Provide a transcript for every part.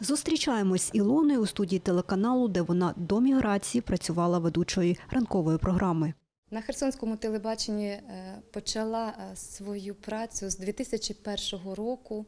Зустрічаємось з Ілоною у студії телеканалу, де вона до міграції працювала ведучою ранкової програми. На Херсонському телебаченні е, почала е, свою працю з 2001 року.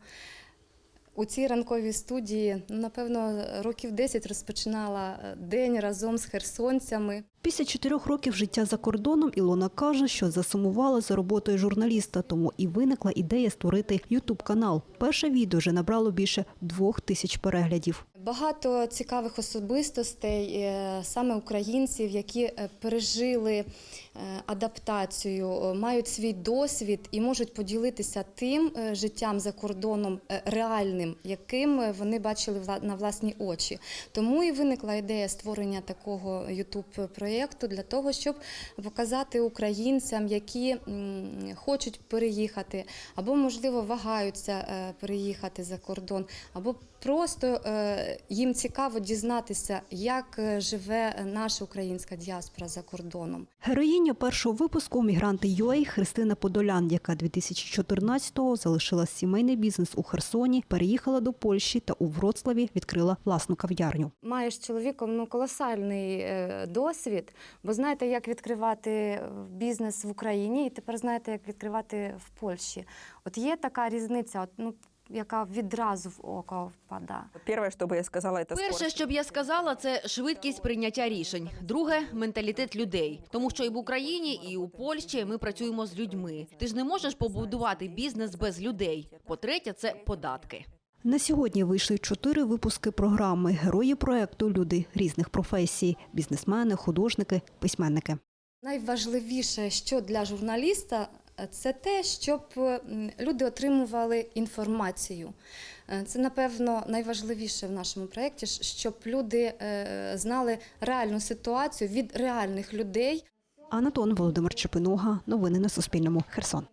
У цій ранковій студії, ну, напевно, років 10 розпочинала е, день разом з херсонцями. Після чотирьох років життя за кордоном Ілона каже, що засумувала за роботою журналіста, тому і виникла ідея створити ютуб канал. Перше відео вже набрало більше двох тисяч переглядів. Багато цікавих особистостей, е, саме українців, які е, пережили е, адаптацію, мають свій досвід і можуть поділитися тим життям за кордоном реальним, яким вони бачили на власні очі. Тому і виникла ідея створення такого youtube проєкту для того, щоб показати українцям, які хочуть переїхати, або можливо вагаються переїхати за кордон, або просто їм цікаво дізнатися, як е, живе наша українська діаспора за кордоном. Героїня першого випуску мігранти ЮА Христина Подолян, яка 2014-го залишила сімейний бізнес у Херсоні, переїхала до Польщі та у Вроцлаві відкрила власну кав'ярню. Маєш чоловіком ну колосальний е, досвід, бо знаєте, як відкривати е, бізнес в Україні, і тепер знаєте, як відкривати в Польщі. От є така різниця, от, ну, яка відразу в око впадає. Первое, что бы я сказала, это Перше, що б я сказала, це швидкість прийняття рішень. Друге менталітет людей. Тому що і в Україні, і у Польщі ми працюємо з людьми. Ти ж не можеш побудувати бізнес без людей. По-третє, це податки. На сьогодні вийшли чотири випуски програми Герої проекту люди різних професій: бізнесмени, художники, письменники. Найважливіше, що для журналіста, це те, щоб люди отримували інформацію. Е, Це, напевно, найважливіше в нашому проєкті, щоб люди е, знали реальну ситуацію від реальних людей. Анатон Володимир Чепинога. Новини на Суспільному. Херсон.